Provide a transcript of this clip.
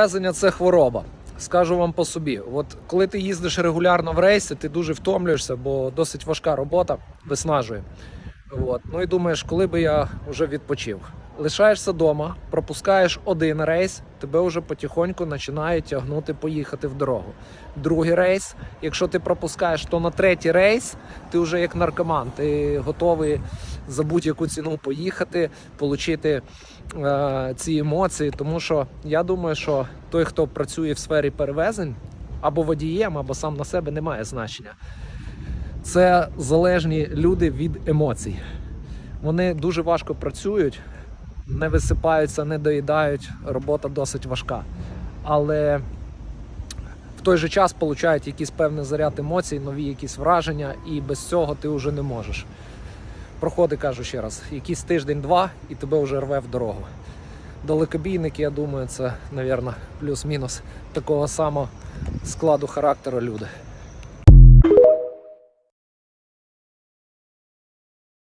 Перевезення це хвороба. Скажу вам по собі. От коли ти їздиш регулярно в рейси, ти дуже втомлюєшся, бо досить важка робота виснажує. От. Ну і думаєш, коли би я вже відпочив. Лишаєшся вдома, пропускаєш один рейс, тебе вже потихоньку починає тягнути поїхати в дорогу. Другий рейс, якщо ти пропускаєш, то на третій рейс ти вже як наркоман, ти готовий за будь-яку ціну поїхати, отримати е, ці емоції. Тому що я думаю, що той, хто працює в сфері перевезень, або водієм, або сам на себе, не має значення. Це залежні люди від емоцій. Вони дуже важко працюють, не висипаються, не доїдають. Робота досить важка. Але в той же час получають якийсь певний заряд емоцій, нові якісь враження, і без цього ти вже не можеш. Проходи, кажу ще раз, якийсь тиждень-два, і тебе вже рве в дорогу. Далекобійники, я думаю, це, мабуть, плюс-мінус такого самого складу характеру люди.